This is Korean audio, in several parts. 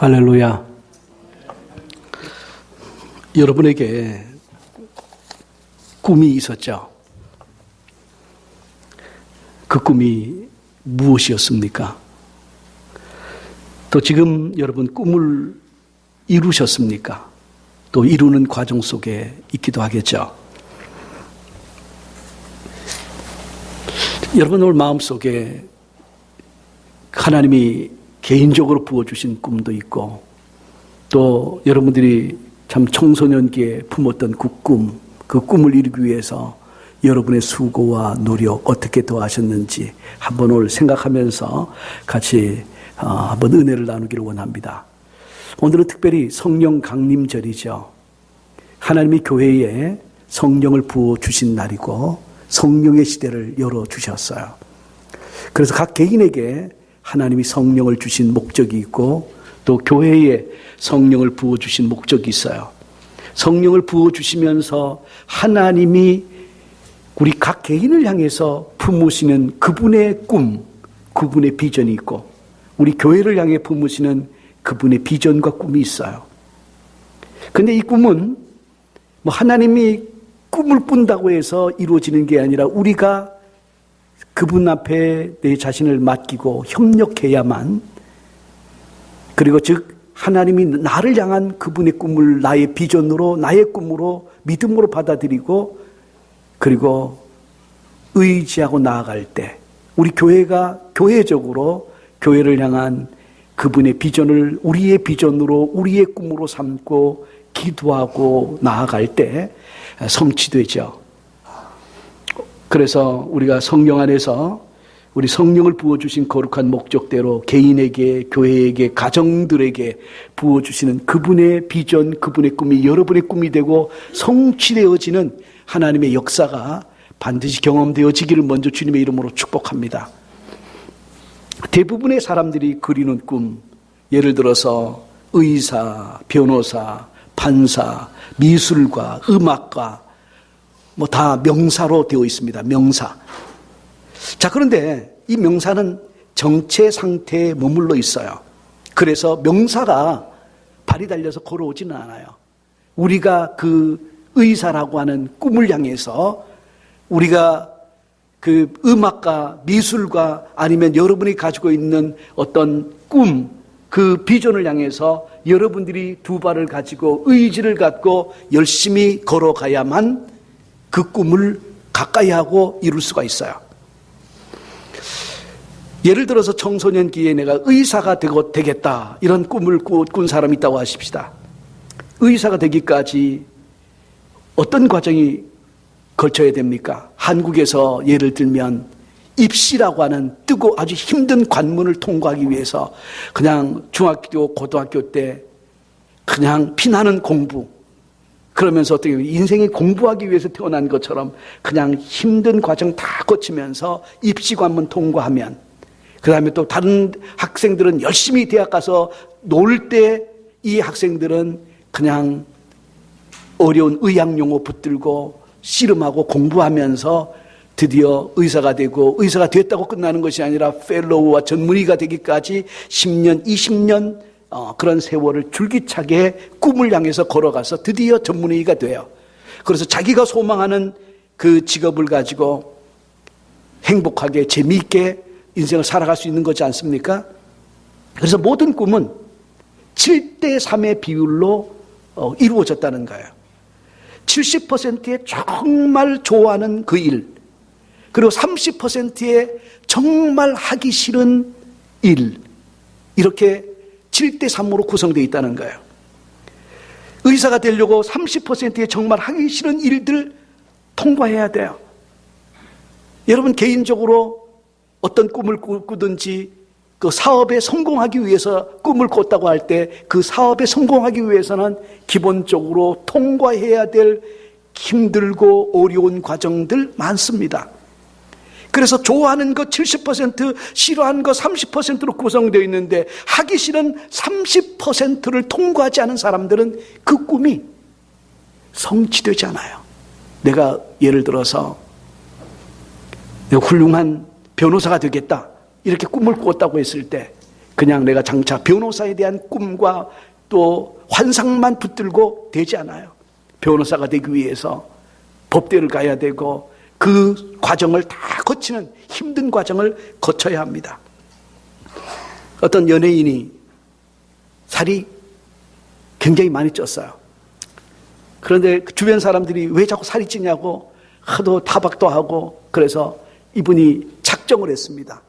할렐루야. 여러분에게 꿈이 있었죠? 그 꿈이 무엇이었습니까? 또 지금 여러분 꿈을 이루셨습니까? 또 이루는 과정 속에 있기도 하겠죠. 여러분 오늘 마음속에 하나님이 개인적으로 부어주신 꿈도 있고 또 여러분들이 참 청소년기에 품었던 그 꿈, 그 꿈을 이루기 위해서 여러분의 수고와 노력 어떻게 도하셨는지 한번 오늘 생각하면서 같이 어, 한번 은혜를 나누기를 원합니다. 오늘은 특별히 성령 강림절이죠. 하나님이 교회에 성령을 부어 주신 날이고 성령의 시대를 열어 주셨어요. 그래서 각 개인에게 하나님이 성령을 주신 목적이 있고 또 교회에 성령을 부어 주신 목적이 있어요. 성령을 부어 주시면서 하나님이 우리 각 개인을 향해서 품으시는 그분의 꿈, 그분의 비전이 있고 우리 교회를 향해 품으시는 그분의 비전과 꿈이 있어요. 근데 이 꿈은 뭐 하나님이 꿈을 꾼다고 해서 이루어지는 게 아니라 우리가 그분 앞에 내 자신을 맡기고 협력해야만 그리고 즉 하나님이 나를 향한 그분의 꿈을 나의 비전으로 나의 꿈으로 믿음으로 받아들이고 그리고 의지하고 나아갈 때 우리 교회가 교회적으로 교회를 향한 그분의 비전을 우리의 비전으로 우리의 꿈으로 삼고 기도하고 나아갈 때 성취되죠. 그래서 우리가 성령 안에서 우리 성령을 부어주신 거룩한 목적대로 개인에게, 교회에게, 가정들에게 부어주시는 그분의 비전, 그분의 꿈이 여러분의 꿈이 되고 성취되어지는 하나님의 역사가 반드시 경험되어지기를 먼저 주님의 이름으로 축복합니다. 대부분의 사람들이 그리는 꿈, 예를 들어서 의사, 변호사, 판사, 미술가, 음악가, 뭐 다 명사로 되어 있습니다. 명사. 자, 그런데 이 명사는 정체 상태에 머물러 있어요. 그래서 명사가 발이 달려서 걸어오지는 않아요. 우리가 그 의사라고 하는 꿈을 향해서 우리가 그 음악가, 미술가 아니면 여러분이 가지고 있는 어떤 꿈, 그 비전을 향해서 여러분들이 두 발을 가지고 의지를 갖고 열심히 걸어가야만 그 꿈을 가까이 하고 이룰 수가 있어요. 예를 들어서 청소년기에 내가 의사가 되고 되겠다 이런 꿈을 꾼 사람이 있다고 하십시다. 의사가 되기까지 어떤 과정이 걸쳐야 됩니까? 한국에서 예를 들면 입시라고 하는 뜨고 아주 힘든 관문을 통과하기 위해서 그냥 중학교, 고등학교 때 그냥 피나는 공부, 그러면서 어떻게 인생이 공부하기 위해서 태어난 것처럼 그냥 힘든 과정 다 거치면서 입시 관문 통과하면 그 다음에 또 다른 학생들은 열심히 대학 가서 놀 때 이 학생들은 그냥 어려운 의학 용어 붙들고 씨름하고 공부하면서 드디어 의사가 되고 의사가 됐다고 끝나는 것이 아니라 펠로우와 전문의가 되기까지 10년, 20년 어, 그런 세월을 줄기차게 꿈을 향해서 걸어가서 드디어 전문의가 돼요. 그래서 자기가 소망하는 그 직업을 가지고 행복하게 재미있게 인생을 살아갈 수 있는 거지 않습니까? 그래서 모든 꿈은 7대 3의 비율로 어, 이루어졌다는 거예요. 70%의 정말 좋아하는 그 일, 그리고 30%의 정말 하기 싫은 일, 이렇게 7대 3으로 구성되어 있다는 거예요. 의사가 되려고 30%의 정말 하기 싫은 일들 통과해야 돼요. 여러분 개인적으로 어떤 꿈을 꾸든지 그 사업에 성공하기 위해서 꿈을 꿨다고 할 때 그 사업에 성공하기 위해서는 기본적으로 통과해야 될 힘들고 어려운 과정들 많습니다. 그래서 좋아하는 것 70%, 싫어하는 것 30%로 구성되어 있는데 하기 싫은 30%를 통과하지 않은 사람들은 그 꿈이 성취되지 않아요. 내가 예를 들어서 내가 훌륭한 변호사가 되겠다. 이렇게 꿈을 꿨다고 했을 때 그냥 내가 장차 변호사에 대한 꿈과 또 환상만 붙들고 되지 않아요. 변호사가 되기 위해서 법대를 가야 되고 그 과정을 다 거치는 힘든 과정을 거쳐야 합니다. 어떤 연예인이 살이 굉장히 많이 쪘어요. 그런데 그 주변 사람들이 왜 자꾸 살이 찌냐고 하도 타박도 하고 그래서 이분이 작정을 했습니다.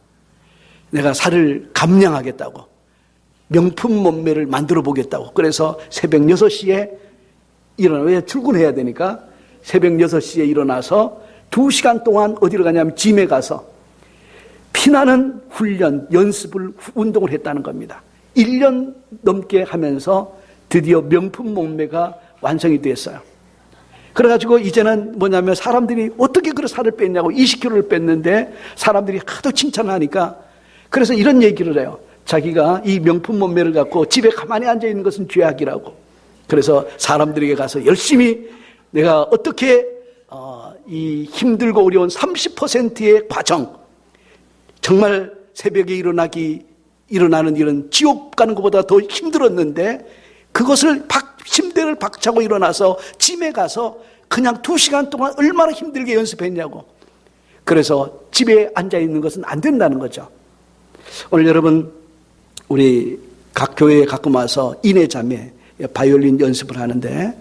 내가 살을 감량하겠다고. 명품 몸매를 만들어 보겠다고. 그래서 새벽 6시에 일어나, 왜 출근해야 되니까 새벽 6시에 일어나서 2시간 동안 어디로 가냐면 짐에 가서 피나는 훈련, 연습을, 운동을 했다는 겁니다. 1년 넘게 하면서 드디어 명품 몸매가 완성이 됐어요. 그래가지고 이제는 뭐냐면 사람들이 어떻게 그런 살을 뺐냐고 20kg를 뺐는데 사람들이 하도 칭찬을 하니까 그래서 이런 얘기를 해요. 자기가 이 명품 몸매를 갖고 집에 가만히 앉아 있는 것은 죄악이라고. 그래서 사람들에게 가서 열심히 내가 어떻게 어, 이 힘들고 어려운 30%의 과정, 정말 새벽에 일어나기 일어나는 일은 지옥 가는 것보다 더 힘들었는데 그것을 박, 침대를 박차고 일어나서 짐에 가서 그냥 두 시간 동안 얼마나 힘들게 연습했냐고. 그래서 집에 앉아 있는 것은 안 된다는 거죠. 오늘 여러분 우리 각 교회에 가끔 와서 인해 자매 바이올린 연습을 하는데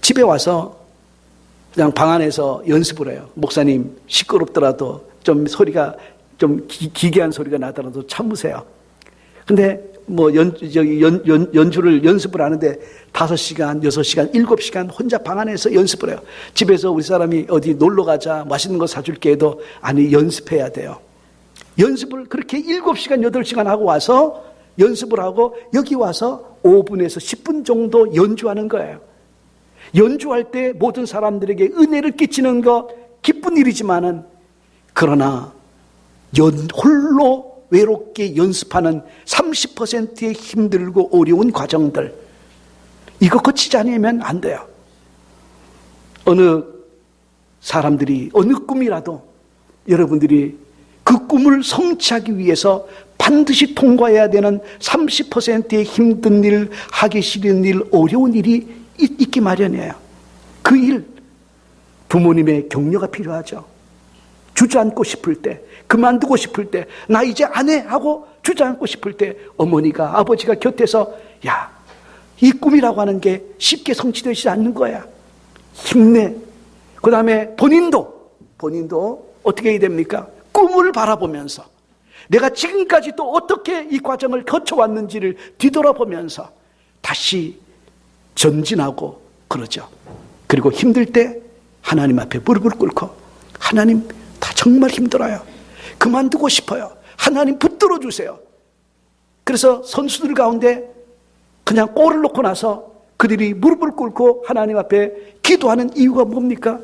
집에 와서 그냥 방 안에서 연습을 해요. 목사님 시끄럽더라도 좀 소리가 좀 기, 기괴한 소리가 나더라도 참으세요. 근데 뭐 연, 저기 연, 연, 연주를 연습을 하는데 다섯 시간, 여섯 시간, 일곱 시간 혼자 방 안에서 연습을 해요. 집에서 우리 사람이 어디 놀러 가자, 맛있는 거 사줄게 해도 아니, 연습해야 돼요. 연습을 그렇게 일곱 시간, 여덟 시간 하고 와서 연습을 하고 여기 와서 5분에서 10분 정도 연주하는 거예요. 연주할 때 모든 사람들에게 은혜를 끼치는 것 기쁜 일이지만은 그러나 연, 홀로 외롭게 연습하는 30%의 힘들고 어려운 과정들 이거 거치지 않으면 안 돼요. 어느 사람들이 어느 꿈이라도 여러분들이 그 꿈을 성취하기 위해서 반드시 통과해야 되는 30%의 힘든 일, 하기 싫은 일, 어려운 일이 있기 마련이에요. 그 일, 부모님의 격려가 필요하죠. 주저앉고 싶을 때, 그만두고 싶을 때, 나 이제 안 해! 하고 주저앉고 싶을 때, 어머니가, 아버지가 곁에서, 야, 이 꿈이라고 하는 게 쉽게 성취되지 않는 거야. 힘내. 그 다음에 본인도, 본인도 어떻게 해야 됩니까? 꿈을 바라보면서, 내가 지금까지 또 어떻게 이 과정을 거쳐왔는지를 뒤돌아보면서 다시 전진하고 그러죠. 그리고 힘들 때 하나님 앞에 무릎을 꿇고 하나님 다 정말 힘들어요. 그만두고 싶어요. 하나님 붙들어 주세요. 그래서 선수들 가운데 그냥 골을 놓고 나서 그들이 무릎을 꿇고 하나님 앞에 기도하는 이유가 뭡니까?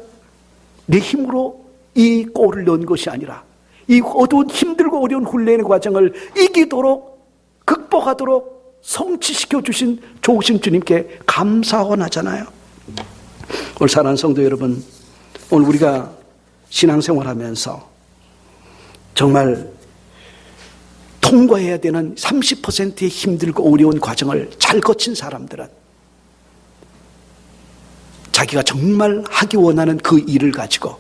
내 힘으로 이 골을 넣은 것이 아니라 이 어두운 힘들고 어려운 훈련의 과정을 이기도록 극복하도록 성취시켜 주신 좋으신 주님께 감사원 하잖아요. 오늘 사랑하는 성도 여러분, 오늘 우리가 신앙생활 하면서 정말 통과해야 되는 30%의 힘들고 어려운 과정을 잘 거친 사람들은 자기가 정말 하기 원하는 그 일을 가지고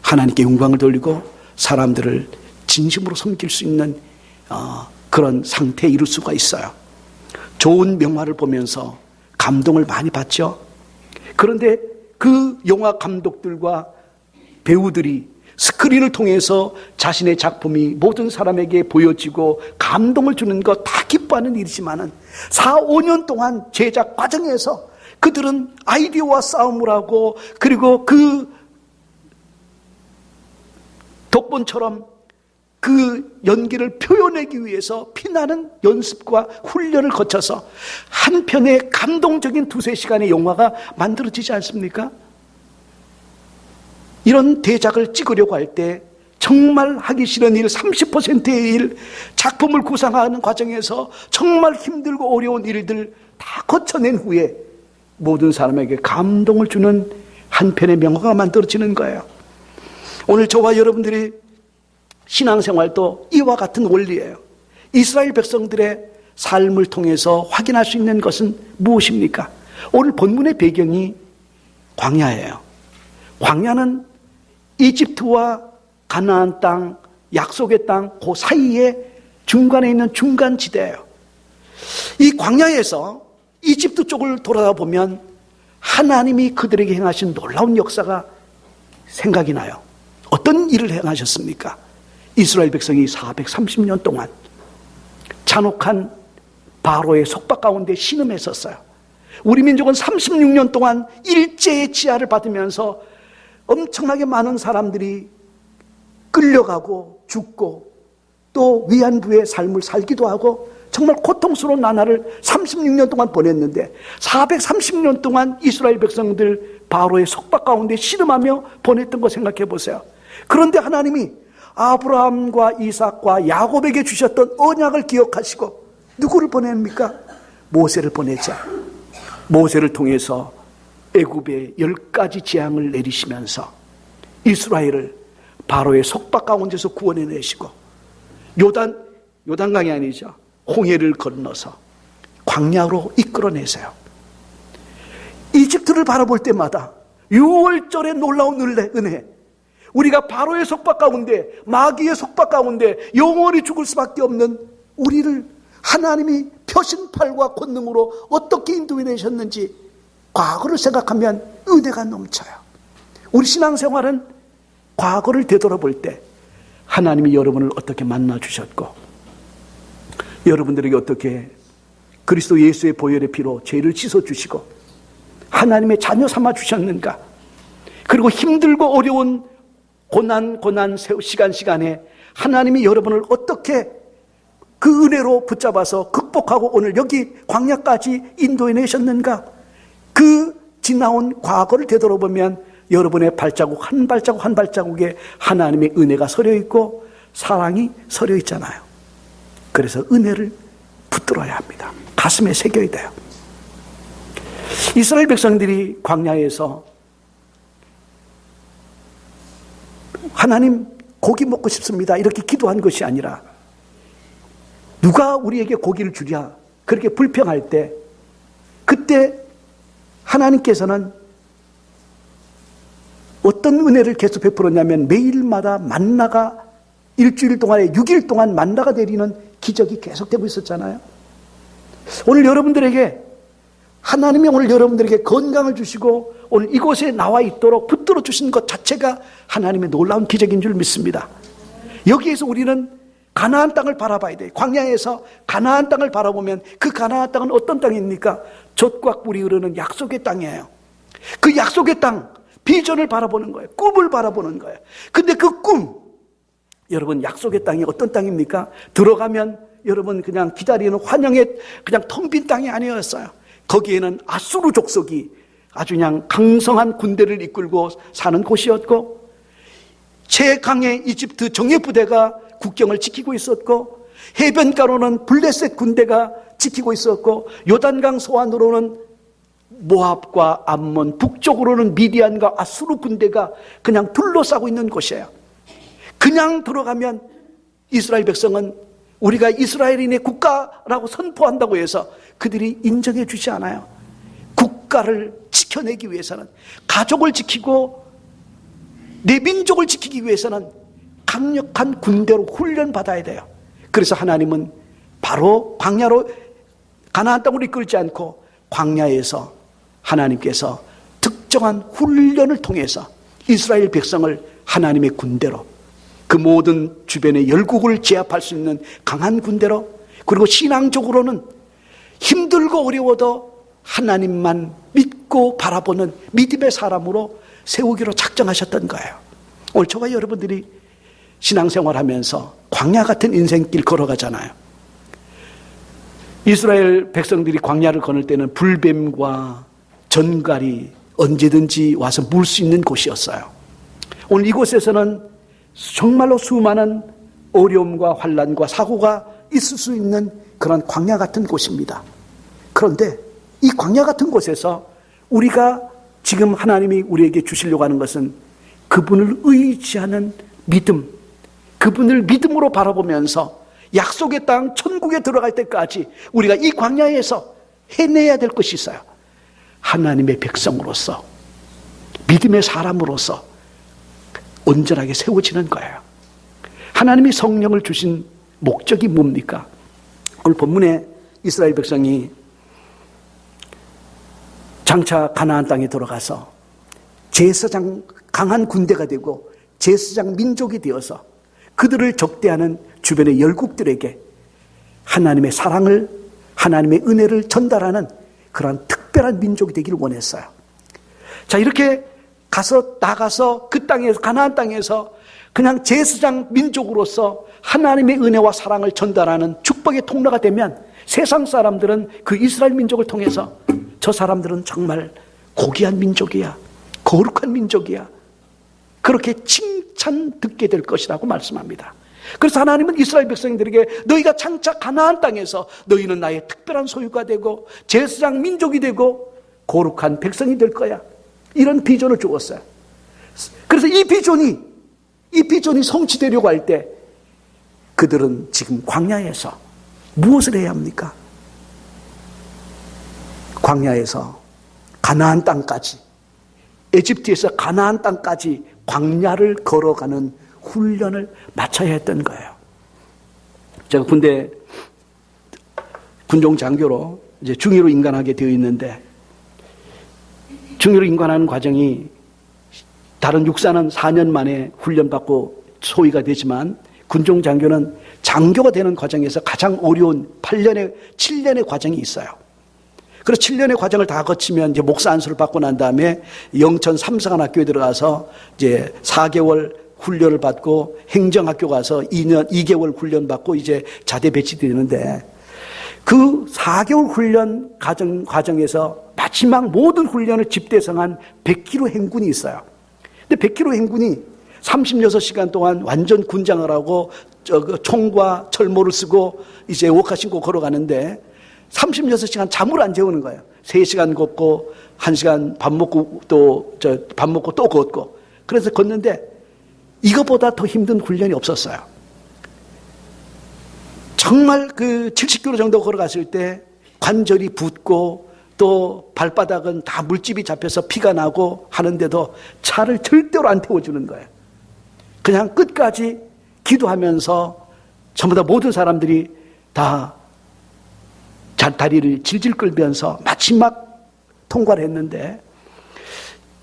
하나님께 영광을 돌리고 사람들을 진심으로 섬길 수 있는 어, 그런 상태에 이룰 수가 있어요. 좋은 명화를 보면서 감동을 많이 받죠. 그런데 그 영화 감독들과 배우들이 스크린을 통해서 자신의 작품이 모든 사람에게 보여지고 감동을 주는 것 다 기뻐하는 일이지만은 4, 5년 동안 제작 과정에서 그들은 아이디어와 싸움을 하고 그리고 그 독본처럼 그 연기를 표현하기 위해서 피나는 연습과 훈련을 거쳐서 한 편의 감동적인 두세 시간의 영화가 만들어지지 않습니까? 이런 대작을 찍으려고 할 때 정말 하기 싫은 일, 30%의 일, 작품을 구상하는 과정에서 정말 힘들고 어려운 일들 다 거쳐낸 후에 모든 사람에게 감동을 주는 한 편의 명화가 만들어지는 거예요. 오늘 저와 여러분들이 신앙생활도 이와 같은 원리예요. 이스라엘 백성들의 삶을 통해서 확인할 수 있는 것은 무엇입니까? 오늘 본문의 배경이 광야예요. 광야는 이집트와 가나안 땅, 약속의 땅, 그 사이에 중간에 있는 중간 지대예요. 이 광야에서 이집트 쪽을 돌아다 보면 하나님이 그들에게 행하신 놀라운 역사가 생각이 나요. 어떤 일을 행하셨습니까? 이스라엘 백성이 430년 동안 잔혹한 바로의 속박 가운데 신음했었어요. 우리 민족은 36년 동안 일제의 지하를 받으면서 엄청나게 많은 사람들이 끌려가고 죽고 또 위안부의 삶을 살기도 하고 정말 고통스러운 나날을 36년 동안 보냈는데 430년 동안 이스라엘 백성들 바로의 속박 가운데 씨름하며 보냈던 거 생각해 보세요. 그런데 하나님이 아브라함과 이삭과 야곱에게 주셨던 언약을 기억하시고 누구를 보냅니까? 모세를 보내자. 모세를 통해서 애굽의 열 가지 재앙을 내리시면서 이스라엘을 바로의 속박 가운데서 구원해 내시고 요단 요단강이 아니죠. 홍해를 건너서 광야로 이끌어 내세요. 이집트를 바라볼 때마다 6월절의 놀라운 은혜, 은혜. 우리가 바로의 속박 가운데, 마귀의 속박 가운데 영원히 죽을 수밖에 없는 우리를 하나님이 표신팔과 권능으로 어떻게 인도해 내셨는지 과거를 생각하면 은혜가 넘쳐요. 우리 신앙생활은 과거를 되돌아볼 때 하나님이 여러분을 어떻게 만나 주셨고 여러분들에게 어떻게 그리스도 예수의 보혈의 피로 죄를 씻어 주시고 하나님의 자녀 삼아 주셨는가? 그리고 힘들고 어려운 고난 고난 시간 시간에 하나님이 여러분을 어떻게 그 은혜로 붙잡아서 극복하고 오늘 여기 광야까지 인도해 내셨는가? 그 지나온 과거를 되돌아보면 여러분의 발자국 한 발자국 한 발자국에 하나님의 은혜가 서려 있고 사랑이 서려 있잖아요. 그래서 은혜를 붙들어야 합니다. 가슴에 새겨야 돼요. 이스라엘 백성들이 광야에서 하나님 고기 먹고 싶습니다. 이렇게 기도한 것이 아니라 누가 우리에게 고기를 주랴 그렇게 불평할 때 그때 하나님께서는 어떤 은혜를 계속 베풀었냐면 매일마다 만나가 일주일 동안에 6일 동안 만나가 내리는 기적이 계속되고 있었잖아요. 오늘 여러분들에게 하나님이 오늘 여러분들에게 건강을 주시고 오늘 이곳에 나와 있도록 붙들어 주신 것 자체가 하나님의 놀라운 기적인 줄 믿습니다. 여기에서 우리는 가나안 땅을 바라봐야 돼. 광야에서 가나안 땅을 바라보면 그 가나안 땅은 어떤 땅입니까? 젖과 꿀이 흐르는 약속의 땅이에요. 그 약속의 땅, 비전을 바라보는 거예요. 꿈을 바라보는 거예요. 근데 그 꿈, 여러분 약속의 땅이 어떤 땅입니까? 들어가면 여러분 그냥 기다리는 환영의 그냥 텅 빈 땅이 아니었어요. 거기에는 아수르 족속이 아주 그냥 강성한 군대를 이끌고 사는 곳이었고 최강의 이집트 정예 부대가 국경을 지키고 있었고 해변가로는 블레셋 군대가 지키고 있었고 요단강 소안으로는 모압과 암몬 북쪽으로는 미디안과 아수르 군대가 그냥 둘러싸고 있는 곳이에요. 그냥 들어가면 이스라엘 백성은 우리가 이스라엘인의 국가라고 선포한다고 해서 그들이 인정해 주지 않아요. 국가를 지켜내기 위해서는 가족을 지키고 내 민족을 지키기 위해서는 강력한 군대로 훈련 받아야 돼요. 그래서 하나님은 바로 광야로 가나안 땅으로 이끌지 않고 광야에서 하나님께서 특정한 훈련을 통해서 이스라엘 백성을 하나님의 군대로 그 모든 주변의 열국을 제압할 수 있는 강한 군대로 그리고 신앙적으로는 힘들고 어려워도 하나님만 믿고 바라보는 믿음의 사람으로 세우기로 작정하셨던 거예요. 오늘 저와 여러분들이 신앙생활 하면서 광야 같은 인생길 걸어가잖아요. 이스라엘 백성들이 광야를 거닐 때는 불뱀과 전갈이 언제든지 와서 물 수 있는 곳이었어요. 오늘 이곳에서는 정말로 수많은 어려움과 환란과 사고가 있을 수 있는 그런 광야 같은 곳입니다. 그런데 이 광야 같은 곳에서 우리가 지금 하나님이 우리에게 주시려고 하는 것은 그분을 의지하는 믿음, 그분을 믿음으로 바라보면서 약속의 땅 천국에 들어갈 때까지 우리가 이 광야에서 해내야 될 것이 있어요. 하나님의 백성으로서 믿음의 사람으로서 온전하게 세워지는 거예요. 하나님이 성령을 주신 목적이 뭡니까? 오늘 본문에 이스라엘 백성이 장차 가나안 땅에 들어가서 제사장 강한 군대가 되고 제사장 민족이 되어서 그들을 적대하는 주변의 열국들에게 하나님의 사랑을 하나님의 은혜를 전달하는 그러한 특별한 민족이 되기를 원했어요. 자, 이렇게 가서 나가서 그 땅에서 가나안 땅에서 그냥 제사장 민족으로서 하나님의 은혜와 사랑을 전달하는 축복의 통로가 되면 세상 사람들은 그 이스라엘 민족을 통해서 저 사람들은 정말 고귀한 민족이야. 거룩한 민족이야. 그렇게 칭찬 듣게 될 것이라고 말씀합니다. 그래서 하나님은 이스라엘 백성들에게 너희가 장차 가나안 땅에서 너희는 나의 특별한 소유가 되고 제사장 민족이 되고 거룩한 백성이 될 거야. 이런 비전을 주었어요. 그래서 이 비전이 이 비전이 성취되려고 할 때 그들은 지금 광야에서 무엇을 해야 합니까? 광야에서 가나안 땅까지 에집트에서 가나안 땅까지 광야를 걸어가는 훈련을 마쳐야 했던 거예요. 제가 군대 군종 장교로 이제 중위로 인간하게 되어 있는데 중위로 인간하는 과정이 다른 육사는 4년 만에 훈련받고 소위가 되지만 군종 장교는 장교가 되는 과정에서 가장 어려운 8년의 7년의 과정이 있어요. 그래서 7년의 과정을 다 거치면 이제 목사 안수를 받고 난 다음에 영천 삼성한 학교에 들어가서 이제 4개월 훈련을 받고 행정학교 가서 2년, 2개월 훈련 받고 이제 자대 배치되는데 그 4개월 훈련 과정, 과정에서 마지막 모든 훈련을 집대성한 100km 행군이 있어요. 근데 100km 행군이 36시간 동안 완전 군장을 하고 저그 총과 철모를 쓰고 이제 옷가 신고 걸어가는데 36시간 잠을 안 재우는 거예요. 3시간 걷고 1시간 밥 먹고 또저밥 먹고 또 걷고 그래서 걷는데 이거보다 더 힘든 훈련이 없었어요. 정말 그 70km 정도 걸어갔을 때 관절이 붓고 또 발바닥은 다 물집이 잡혀서 피가 나고 하는데도 차를 절대로 안 태워주는 거예요. 그냥 끝까지 기도하면서 전부 다 모든 사람들이 다 다리를 질질 끌면서 마지막 통과를 했는데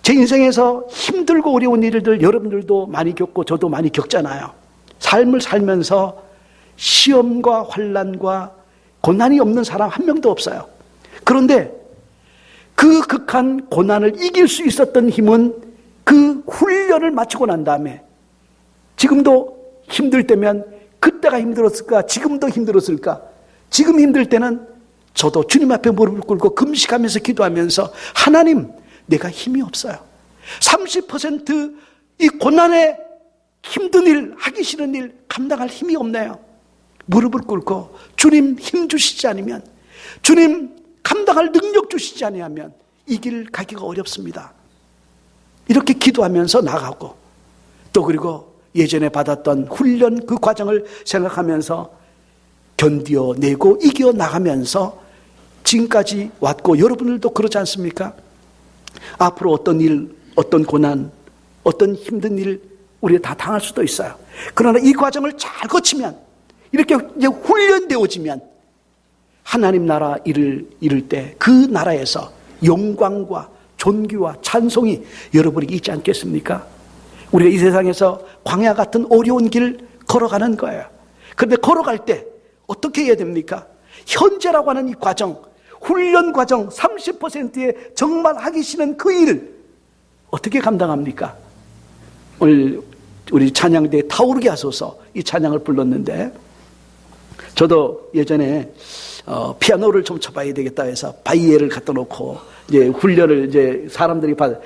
제 인생에서 힘들고 어려운 일들 여러분들도 많이 겪고 저도 많이 겪잖아요. 삶을 살면서 시험과 환란과 고난이 없는 사람 한 명도 없어요. 그런데 그 극한 고난을 이길 수 있었던 힘은 그 훈련을 마치고 난 다음에 지금도 힘들 때면 그때가 힘들었을까? 지금도 힘들었을까? 지금 힘들 때는 저도 주님 앞에 무릎을 꿇고 금식하면서 기도하면서 하나님 내가 힘이 없어요. 30%이 고난에 힘든 일, 하기 싫은 일 감당할 힘이 없네요. 무릎을 꿇고 주님 힘 주시지 않으면 주님 감당할 능력 주시지 않으면 이 길 가기가 어렵습니다. 이렇게 기도하면서 나가고 또 그리고 예전에 받았던 훈련 그 과정을 생각하면서 견디어내고 이겨 나가면서 지금까지 왔고 여러분들도 그렇지 않습니까? 앞으로 어떤 일, 어떤 고난, 어떤 힘든 일 우리가 다 당할 수도 있어요. 그러나 이 과정을 잘 거치면 이렇게 훈련되어지면 하나님 나라 일을 이룰 때 그 나라에서 영광과 존귀와 찬송이 여러분에게 있지 않겠습니까? 우리가 이 세상에서 광야 같은 어려운 길 걸어가는 거예요. 그런데 걸어갈 때 어떻게 해야 됩니까? 현재라고 하는 이 과정, 훈련 과정 30%의 정말 하기 싫은 그 일을 어떻게 감당합니까? 오늘 우리 찬양대 타오르게 하소서 이 찬양을 불렀는데 저도 예전에 어, 피아노를 좀 쳐봐야 되겠다 해서 바이에를 갖다 놓고 이제 훈련을 이제 사람들이 받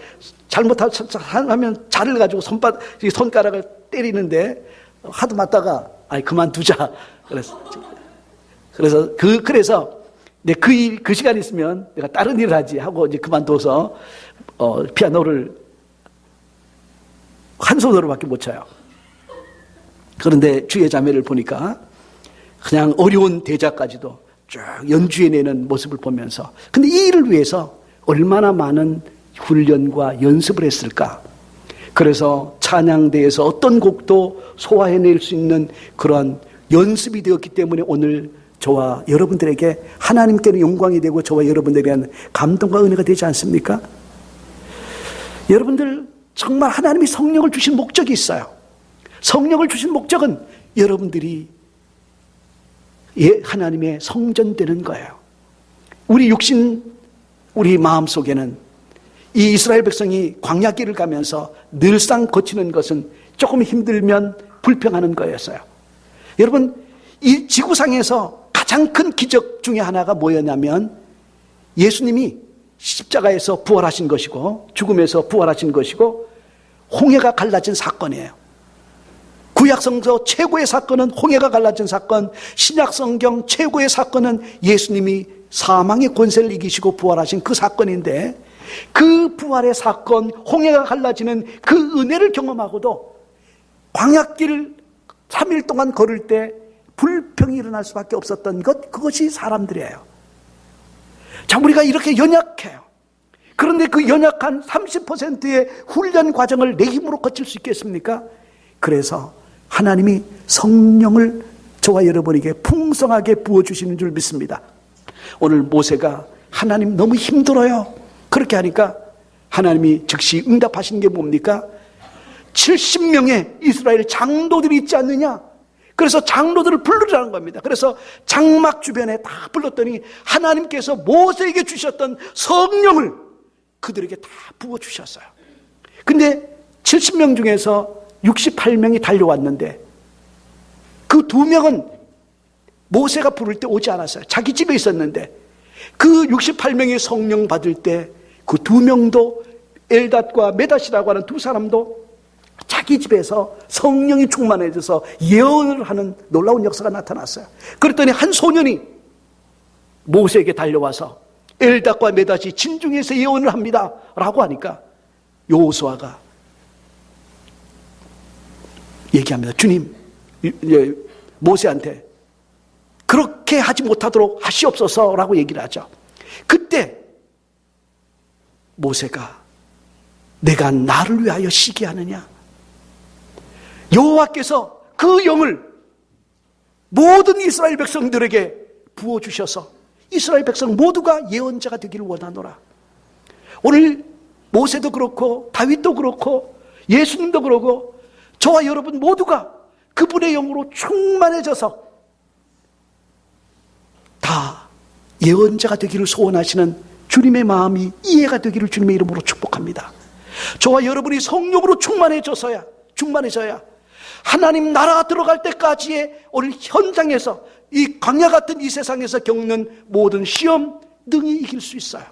잘못하면 자를 가지고 손바 손가락을 때리는데 하도 맞다가 아이 그만두자 그래서 그래서 그 그래서 내 그 일, 그 시간 있으면 내가 다른 일을 하지 하고 이제 그만둬서, 어, 피아노를 한 손으로밖에 못 쳐요. 그런데 주의 자매를 보니까 그냥 어려운 대자까지도 쭉 연주해내는 모습을 보면서 근데 이 일을 위해서 얼마나 많은 훈련과 연습을 했을까? 그래서 찬양대에서 어떤 곡도 소화해낼 수 있는 그러한 연습이 되었기 때문에 오늘 저와 여러분들에게 하나님께는 영광이 되고 저와 여러분들에게는 감동과 은혜가 되지 않습니까? 여러분들 정말 하나님이 성령을 주신 목적이 있어요. 성령을 주신 목적은 여러분들이 예, 하나님의 성전 되는 거예요. 우리 육신, 우리 마음 속에는 이 이스라엘 백성이 광야길을 가면서 늘상 거치는 것은 조금 힘들면 불평하는 거였어요. 여러분, 이 지구상에서 가장 큰 기적 중에 하나가 뭐였냐면 예수님이 십자가에서 부활하신 것이고 죽음에서 부활하신 것이고 홍해가 갈라진 사건이에요. 구약성서 최고의 사건은 홍해가 갈라진 사건, 신약성경 최고의 사건은 예수님이 사망의 권세를 이기시고 부활하신 그 사건인데 그 부활의 사건, 홍해가 갈라지는 그 은혜를 경험하고도 광약길을 3일 동안 걸을 때 불평이 일어날 수밖에 없었던 것, 그것이 사람들이에요. 자, 우리가 이렇게 연약해요. 그런데 그 연약한 30%의 훈련 과정을 내 힘으로 거칠 수 있겠습니까? 그래서 하나님이 성령을 저와 여러분에게 풍성하게 부어주시는 줄 믿습니다. 오늘 모세가 하나님 너무 힘들어요. 그렇게 하니까 하나님이 즉시 응답하신 게 뭡니까? 70명의 이스라엘 장로들이 있지 않느냐? 그래서 장로들을 불르라는 겁니다. 그래서 장막 주변에 다 불렀더니 하나님께서 모세에게 주셨던 성령을 그들에게 다 부어주셨어요. 근데 70명 중에서 68명이 달려왔는데 그 두 명은 모세가 부를 때 오지 않았어요. 자기 집에 있었는데 그 68명의 성령 받을 때 그 두 명도 엘닷과 메닷이라고 하는 두 사람도 자기 집에서 성령이 충만해져서 예언을 하는 놀라운 역사가 나타났어요. 그랬더니 한 소년이 모세에게 달려와서 엘닷과 메닷이 진중에서 예언을 합니다. 라고 하니까 요호수아가 얘기합니다. 주님, 모세한테 그렇게 하지 못하도록 하시옵소서라고 얘기를 하죠. 그때 모세가 내가 나를 위하여 시기하느냐? 여호와께서 그 영을 모든 이스라엘 백성들에게 부어 주셔서 이스라엘 백성 모두가 예언자가 되기를 원하노라. 오늘 모세도 그렇고 다윗도 그렇고 예수님도 그러고 저와 여러분 모두가 그분의 영으로 충만해져서 다 예언자가 되기를 소원하시는 주님의 마음이 이해가 되기를 주님의 이름으로 축복합니다. 저와 여러분이 성령으로 충만해져서야 충만해져야 하나님 나라가 들어갈 때까지의 오늘 현장에서 이 광야 같은 이 세상에서 겪는 모든 시험 능히 이길 수 있어요.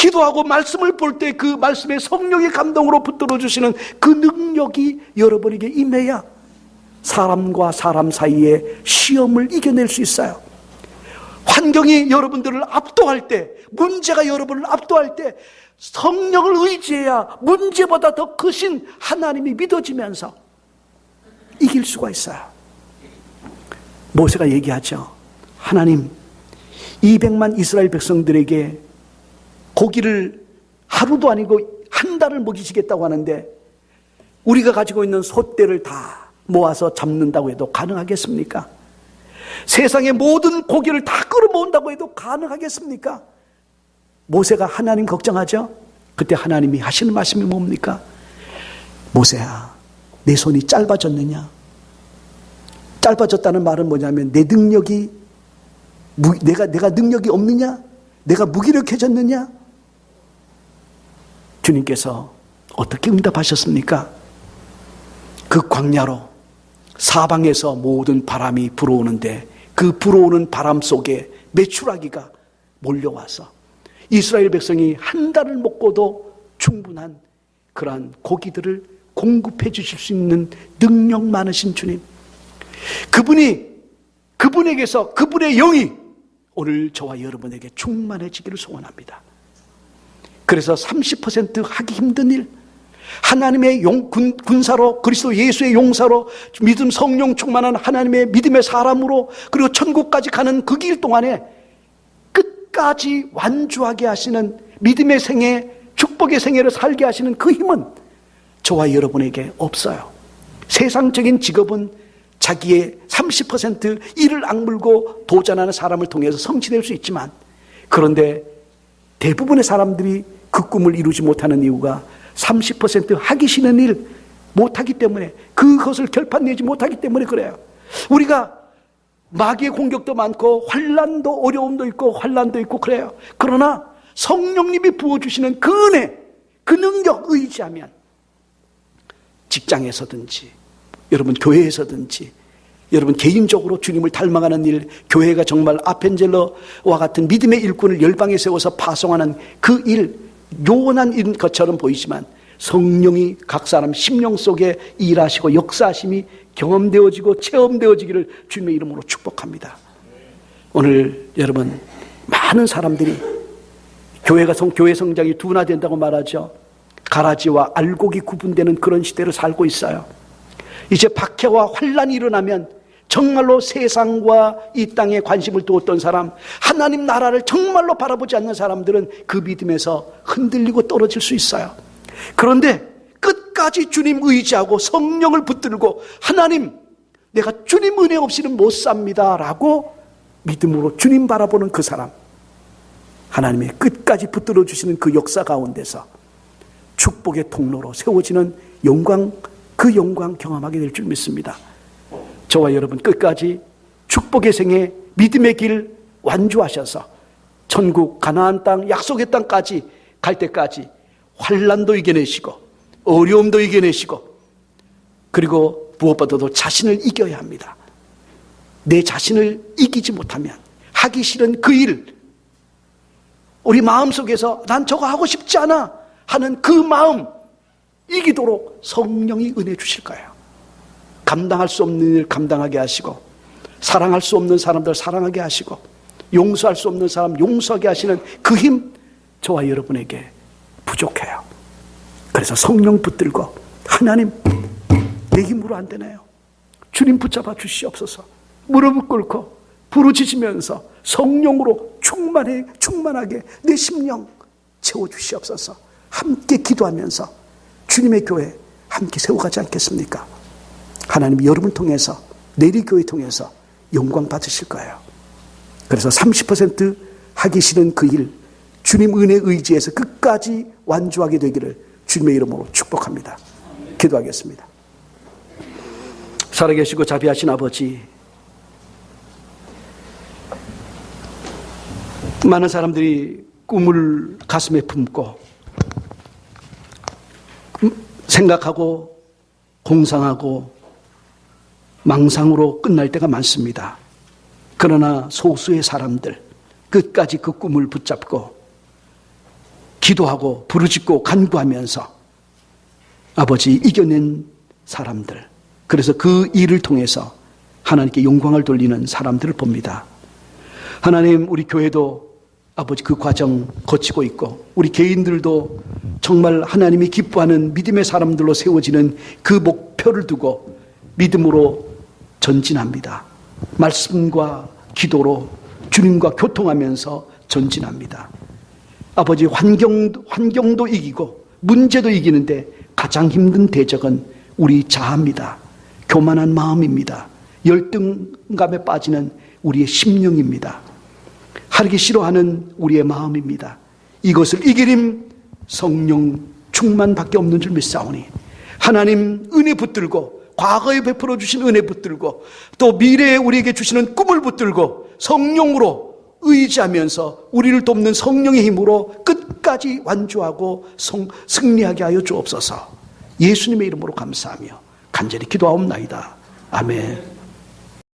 기도하고 말씀을 볼 때 그 말씀의 성령의 감동으로 붙들어 주시는 그 능력이 여러분에게 임해야 사람과 사람 사이에 시험을 이겨낼 수 있어요. 환경이 여러분들을 압도할 때, 문제가 여러분을 압도할 때 성령을 의지해야 문제보다 더 크신 하나님이 믿어지면서 이길 수가 있어요. 모세가 얘기하죠. 하나님, 200만 이스라엘 백성들에게 고기를 하루도 아니고 한 달을 먹이시겠다고 하는데 우리가 가지고 있는 소떼를 다 모아서 잡는다고 해도 가능하겠습니까? 세상의 모든 고기를 다 끌어모은다고 해도 가능하겠습니까? 모세가 하나님 걱정하죠? 그때 하나님이 하시는 말씀이 뭡니까? 모세야, 내 손이 짧아졌느냐? 짧아졌다는 말은 뭐냐면 내 능력이 내가 내가 능력이 없느냐? 내가 무기력해졌느냐? 주님께서 어떻게 응답하셨습니까? 그 광야로 사방에서 모든 바람이 불어오는데 그 불어오는 바람 속에 메추라기가 몰려와서 이스라엘 백성이 한 달을 먹고도 충분한 그러한 고기들을 공급해 주실 수 있는 능력 많으신 주님. 그분이 그분에게서 그분의 영이 오늘 저와 여러분에게 충만해지기를 소원합니다. 그래서 30% 하기 힘든 일, 하나님의 용, 군, 군사로 그리스도 예수의 용사로 믿음 성령 충만한 하나님의 믿음의 사람으로 그리고 천국까지 가는 그 길 동안에 끝까지 완주하게 하시는 믿음의 생애, 축복의 생애를 살게 하시는 그 힘은 저와 여러분에게 없어요. 세상적인 직업은 자기의 30% 이를 악물고 도전하는 사람을 통해서 성취될 수 있지만 그런데 대부분의 사람들이 그 꿈을 이루지 못하는 이유가 30% 하기 싫은 일 못하기 때문에 그것을 결판 내지 못하기 때문에 그래요. 우리가 마귀의 공격도 많고 환란도 어려움도 있고 환란도 있고 그래요. 그러나 성령님이 부어주시는 그 은혜, 그 능력 의지하면 직장에서든지 여러분 교회에서든지 여러분 개인적으로 주님을 닮아가는 일, 교회가 정말 아펜젤러와 같은 믿음의 일꾼을 열방에 세워서 파송하는 그 일, 요원한 일 것처럼 보이지만 성령이 각 사람 심령 속에 일하시고 역사하심이 경험되어지고 체험되어지기를 주님의 이름으로 축복합니다. 오늘 여러분 많은 사람들이 교회가 성 교회 성장이 둔화된다고 말하죠. 가라지와 알곡이 구분되는 그런 시대를 살고 있어요. 이제 박해와 환란이 일어나면 정말로 세상과 이 땅에 관심을 두었던 사람, 하나님 나라를 정말로 바라보지 않는 사람들은 그 믿음에서 흔들리고 떨어질 수 있어요. 그런데 끝까지 주님 의지하고 성령을 붙들고 하나님, 내가 주님 은혜 없이는 못 삽니다. 라고 믿음으로 주님 바라보는 그 사람. 하나님의 끝까지 붙들어 주시는 그 역사 가운데서 축복의 통로로 세워지는 영광, 그 영광 경험하게 될 줄 믿습니다. 저와 여러분 끝까지 축복의 생애, 믿음의 길 완주하셔서 천국, 가나안 땅, 약속의 땅까지 갈 때까지 환란도 이겨내시고 어려움도 이겨내시고 그리고 무엇보다도 자신을 이겨야 합니다. 내 자신을 이기지 못하면 하기 싫은 그 일, 우리 마음 속에서 난 저거 하고 싶지 않아 하는 그 마음 이기도록 성령이 은혜 주실 거예요. 감당할 수 없는 일 감당하게 하시고 사랑할 수 없는 사람들 사랑하게 하시고 용서할 수 없는 사람 용서하게 하시는 그 힘 저와 여러분에게 부족해요. 그래서 성령 붙들고 하나님 내 힘으로 안 되나요? 주님 붙잡아 주시옵소서. 무릎을 꿇고 부르짖으면서 성령으로 충만해 충만하게 내 심령 채워 주시옵소서. 함께 기도하면서 주님의 교회 함께 세워가지 않겠습니까? 하나님 여러분 통해서 내리교회 통해서 영광 받으실 거예요. 그래서 30% 하기 싫은 그 일, 주님 은혜 의지에서 끝까지 완주하게 되기를 주님의 이름으로 축복합니다. 기도하겠습니다. 살아계시고 자비하신 아버지, 많은 사람들이 꿈을 가슴에 품고 생각하고 공상하고 망상으로 끝날 때가 많습니다. 그러나 소수의 사람들 끝까지 그 꿈을 붙잡고 기도하고 부르짖고 간구하면서 아버지 이겨낸 사람들 그래서 그 일을 통해서 하나님께 영광을 돌리는 사람들을 봅니다. 하나님 우리 교회도 아버지 그 과정 거치고 있고 우리 개인들도 정말 하나님이 기뻐하는 믿음의 사람들로 세워지는 그 목표를 두고 믿음으로 전진합니다. 말씀과 기도로 주님과 교통하면서 전진합니다. 아버지 환경, 환경도 이기고 문제도 이기는데 가장 힘든 대적은 우리 자아입니다. 교만한 마음입니다. 열등감에 빠지는 우리의 심령입니다. 하기 싫어하는 우리의 마음입니다. 이것을 이기림 성령 충만밖에 없는 줄 믿사오니 하나님 은혜 붙들고 과거에 베풀어 주신 은혜 붙들고 또 미래에 우리에게 주시는 꿈을 붙들고 성령으로 의지하면서 우리를 돕는 성령의 힘으로 끝까지 완주하고 성, 승리하게 하여 주옵소서. 예수님의 이름으로 감사하며 간절히 기도하옵나이다. 아멘.